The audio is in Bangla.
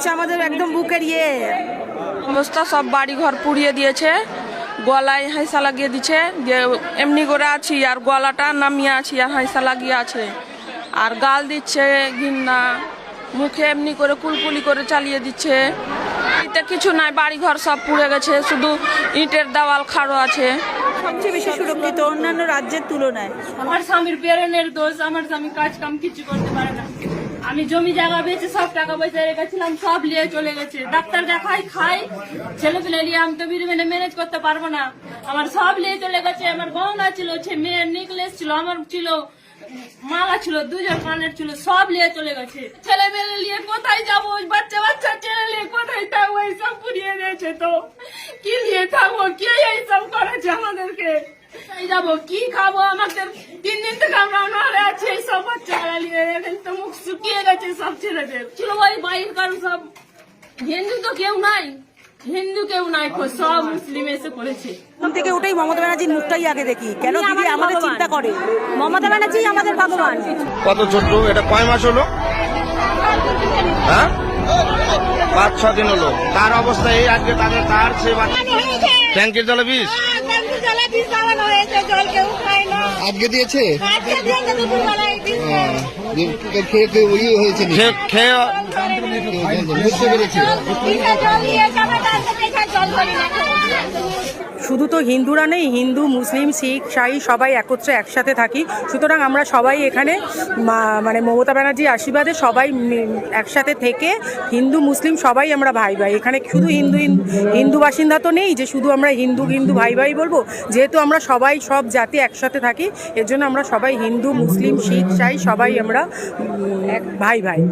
হচ্ছে আমাদের একদম বুকের ইয়ে। অবস্থা, সব বাড়ি ঘর পুড়িয়ে দিয়েছে, গলায় হাইসা লাগিয়ে দিচ্ছে। যে এমনি করে আছি, আর গলাটা নামিয়ে আছি, আর হাইসা লাগিয়ে আছে। আর গাল দিচ্ছে ঘিন্না মুখে এমনি করে কুলকুলি করে চালিয়ে দিচ্ছে। এতে কিছু নাই বাড়ি ঘর সব পুড়ে গেছে, শুধু ইটের দেওয়াল খাড়ো আছে। সবচেয়ে বেশি সুরক্ষিত অন্যান্য রাজ্যের তুলনায়? আমার স্বামীর পেরেনের দোষ, আমার স্বামী কাজ কাম কিছু করতে পারে না। আমি জমি জায়গা বেচে সব টাকা পয়সা রেখেছিলাম সব নিয়ে চলে গেছে। ডাক্তার দেখাই, খাই ছেলে পেলে নিয়ে আমি তো মেনে ম্যানেজ করতে পারব না। আমার সব নিয়ে চলে গেছে, আমার গহনা ছিল মেয়ের নেকলেস ছিল, আমার ছিল, মালা ছিল দুজন কানের ছিল, সব নিয়ে চলে গেছে। ছেলে মেয়ে নিয়ে কোথায় যাব? বাচ্চা বাচ্চা ছেলে নিয়ে কোথায় থাকব এইসব পুড়িয়ে দিয়েছে তো। কি নিয়ে থাকব? কে এইসব করেছে আমাদেরকে? যাব কি খাব আমাদের? তিন দিন থেকে আমরা অনাহারে আছি এই সব বাচ্চারা নিয়ে এখন তো মুখ শুকিয়ে গেছে সব ছেলেদের। ছিল ওই বাইর কারণ সব। হিন্দু তো কেউ নাই। হিন্দু কেউ নাই সব মুসলিম এসে করেছে ঘুম থেকে উঠেই মমতা ব্যানার্জির মুখটাই আগে দেখি। কেন দিদি আমাদের আমাদের চিন্তা করে? মমতা ব্যানার্জি আমাদের ভগবান। কত ছোট্ট এটা কয় মাস হলো? হ্যাঁ পাঁচ ছ দিন হলো তার অবস্থা এই আজকে তাদের তার সে ট্যাঙ্কির জলে বিষ আজকে দিয়েছে হ্যাঁ। খেয়ে খেয়ে ওই হয়েছে খেয়ে বুঝতে পেরেছি শুধু তো হিন্দুরা নেই, হিন্দু, মুসলিম, শিখ শাহী সবাই একত্রে একসাথে থাকি। সুতরাং আমরা সবাই এখানে মানে মমতা ব্যানার্জির আশীর্বাদে সবাই একসাথে থেকে হিন্দু, মুসলিম সবাই আমরা ভাই ভাই। এখানে শুধু হিন্দু হিন্দু- বাসিন্দা তো নেই যে শুধু আমরা হিন্দু হিন্দু ভাই ভাই বলব। যেহেতু আমরা সবাই সব জাতি একসাথে থাকি, এর জন্য আমরা সবাই হিন্দু, মুসলিম, শিখ শাহী সবাই আমরা ভাই ভাই।